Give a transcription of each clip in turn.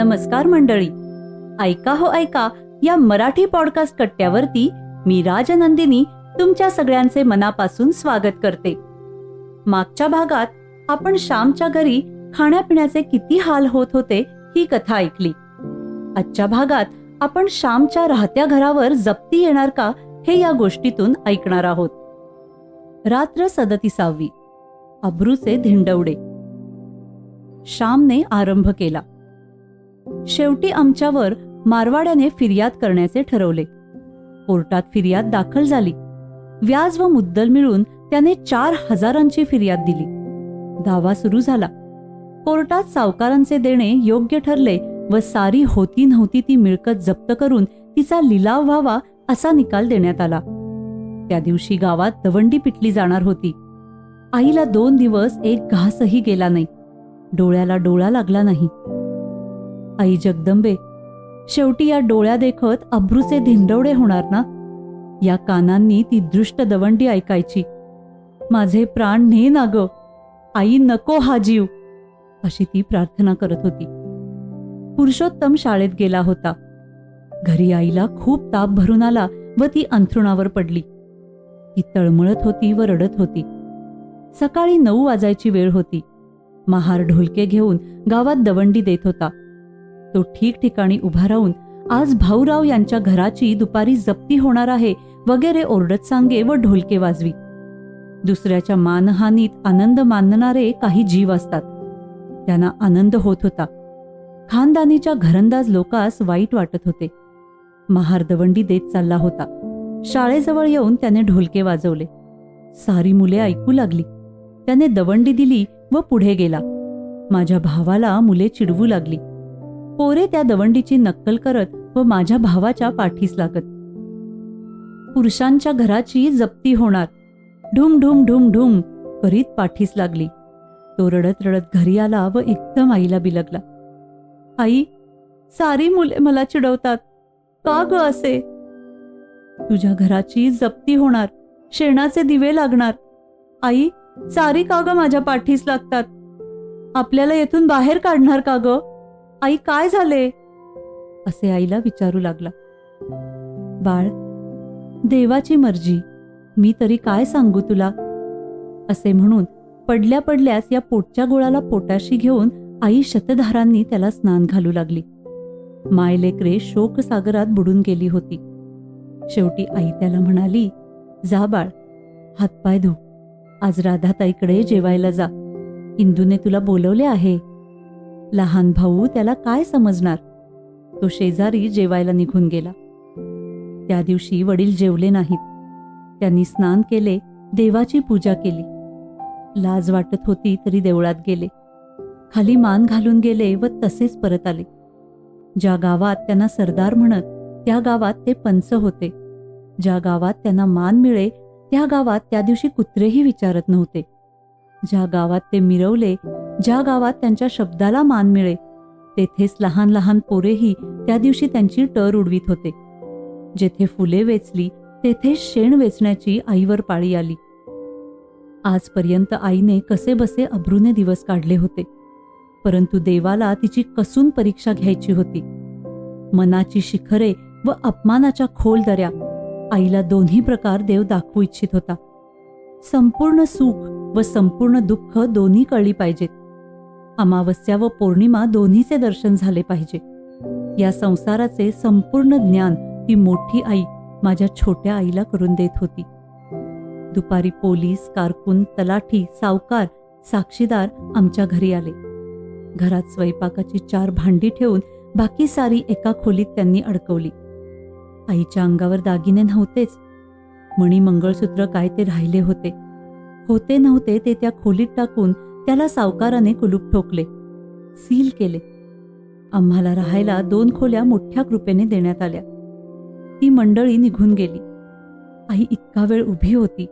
नमस्कार मंडळी. ऐका हो ऐका या मराठी पॉडकास्ट कट्ट्यावरती मी राजनंदिनी तुमच्या सगळ्यांचे मनापासून स्वागत करते. मागच्या भागात आपण श्यामच्या घरी खाण्यापिण्याचे किती हाल होत होते ही कथा ऐकली. आजच्या भागात आपण श्यामच्या राहत्या घरावर जप्ती येणार का हे या गोष्टीतून ऐकणार आहोत. रात्र सदतीसावी. अब्रूचे धिंडवडे. श्यामने आरंभ केला. शेवटी आमच्यावर मारवाड्याने फिर्याद करण्याचे ठरवले. कोर्टात फिर्याद दाखल झाली. व्याज व मुद्दल मिळून त्याने चार हजारांची फिर्याद दिली. दावा सुरू झाला. कोर्टात सावकारांचे देणे योग्य ठरले व सारी होती नव्हती ती मिळकत जप्त करून तिचा लिलाव व्हावा असा निकाल देण्यात आला. त्या दिवशी गावात दवंडी पिटली जाणार होती. आईला दोन दिवस एक घासही गेला नाही. डोळ्याला डोळा लागला नाही. आई जगदंबे. शेवटी या डोळ्या देखत अब्रूचे धिंडवडे होणार ना? या कानांनी ती दृष्ट दवंडी ऐकायची. माझे प्राण ने ना ग. आई नको हा जीव. अशी ती प्रार्थना करत होती. पुरुषोत्तम शाळेत गेला होता. घरी आईला खूप ताप भरून आला व ती अंथरुणावर पडली. ती तळमळत होती व रडत होती. सकाळी नऊ वाजायची वेळ होती. महार ढोलके घेऊन गावात दवंडी देत होता. तो ठिकठिकाणी उभा राहून आज भाऊराव यांच्या घराची दुपारी जप्ती होणार आहे वगैरे ओरडत सांगे व ढोलके वाजवी. दुसऱ्याच्या मानहानीत आनंद मानणारे काही जीव असतात. त्यांना आनंद होत होता. खानदानीच्या घरंदाज लोकास वाईट वाटत होते. महार दवंडी देत चालला होता. शाळेजवळ येऊन त्याने ढोलके वाजवले. सारी मुले ऐकू लागली. त्याने दवंडी दिली व पुढे गेला. माझ्या भावाला मुले चिडवू लागली. पोरे त्या दवंडीची नक्कल करत व माझ्या भावाच्या पाठीस लागत. पुरुषांच्या घराची जप्ती होणार. ढुम ढुम ढुम ढुम करीत पाठीस लागली. तो रडत रडत घरी आला व एकदम आईला बिलगला. आई सारी मुले मला चिडवतात. का ग असे? तुझ्या घराची जप्ती होणार. शेणाचे दिवे लागणार. आई सारी का ग माझ्या पाठीस लागतात? आपल्याला येथून बाहेर काढणार का ग? आई काय झाले? असे आईला विचारू लागला. बाळ देवाची मर्जी मी तरी काय सांगू तुला? असे म्हणून पडल्या पडल्यास या पोटच्या गोळाला पोटाशी घेऊन आई शतधारांनी त्याला स्नान घालू लागली. मायलेकरे शोकसागरात बुडून गेली होती. शेवटी आई त्याला म्हणाली जा बाळ हातपाय धु. आज राधाताईकडे जेवायला जा. इंदूने तुला बोलवले आहे. लहान भाऊ त्याला काय समजणार? तो शेजारी जेवायला निघून गेला. त्या दिवशी वडील जेवले नाहीत. त्यांनी स्नान केले देवाची पूजा केली. लाज वाटत होती तरी देवळात गेले. खाली मान घालून गेले व तसेच परत आले. ज्या गावात त्यांना सरदार म्हणत त्या गावात ते पंच होते. ज्या गावात त्यांना मान मिळे त्या गावात त्या दिवशी कुत्रेही विचारत नव्हते. ज्या गावात ते मिरवले ज्या गावात त्यांच्या शब्दाला मान मिळे तेथेच लहान लहान पोरेही त्या दिवशी त्यांची टर उडवीत होते. जेथे फुले वेचली तेथे शेण वेचण्याची आईवर पाळी आली. आजपर्यंत आईने कसे बसे अब्रूने दिवस काढले होते. परंतु देवाला तिची कसून परीक्षा घ्यायची होती. मनाची शिखरे व अपमानाच्या खोल दऱ्या आईला दोन्ही प्रकार देव दाखवू इच्छित होता. संपूर्ण सुख व संपूर्ण दुःख दोन्ही कळली पाहिजेत. अमावस्या व पौर्णिमा दोन्हीचे दर्शन झाले पाहिजे. या संसाराचे संपूर्ण ज्ञान ती मोठी आई माझ्या छोट्या आईला करून देत होती. दुपारी पोलीस कारकून तलाठी सावकार साक्षीदार आमच्या घरी आले. घरात स्वयंपाकाची चार भांडी ठेवून बाकी सारी एका खोलीत त्यांनी अडकवली. आईच्या अंगावर दागिने नव्हतेच. मणी मंगळसूत्र काय ते राहिले होते. होते नव्हते ते त्या खोलीत टाकून त्याला सावकाराने कुलूप ठोकले. सील केले. आम्हाला राहायला दोन खोल्या मोठ्या कृपेने देण्यात आल्या. ती मंडळी निघून गेली. आई इतका वेळ उभी होती.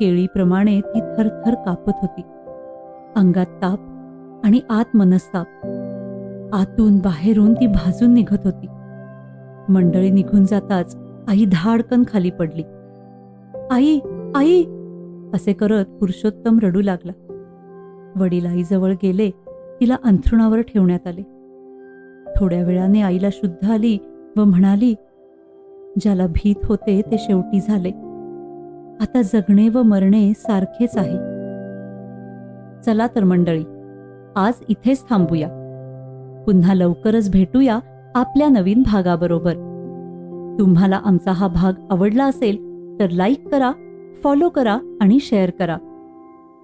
केळीप्रमाणे ती थरथर कापत होती. अंगात ताप आणि आत मनस्ताप. आतून बाहेरून ती भाजून निघत होती. मंडळी निघून जाताच आई धाडकन खाली पडली. आई आई असे करत पुरुषोत्तम रडू लागला. वडील आईजवळ गेले तिला अंथरुणावर ठेवण्यात आले. थोड्या वेळाने आईला शुद्ध आली व म्हणाली ज्याला भीत होते ते शेवटी झाले. आता जगणे व मरणे सारखेच आहे. चला तर मंडळी आज इथेच थांबूया. पुन्हा लवकरच भेटूया आपल्या नवीन भागाबरोबर. तुम्हाला आमचा हा भाग आवडला असेल तर लाईक करा फॉलो करा आणि शेअर करा.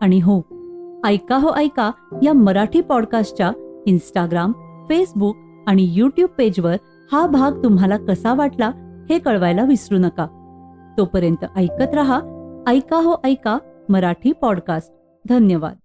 आणि हो ऐका हो ऐका या मराठी पॉडकास्टच्या इंस्टाग्राम फेसबुक आणि यूट्यूब पेजवर हा भाग तुम्हाला कसा वाटला हे कळवायला विसरू नका. तोपर्यंत ऐकत रहा ऐका हो ऐका मराठी पॉडकास्ट. धन्यवाद.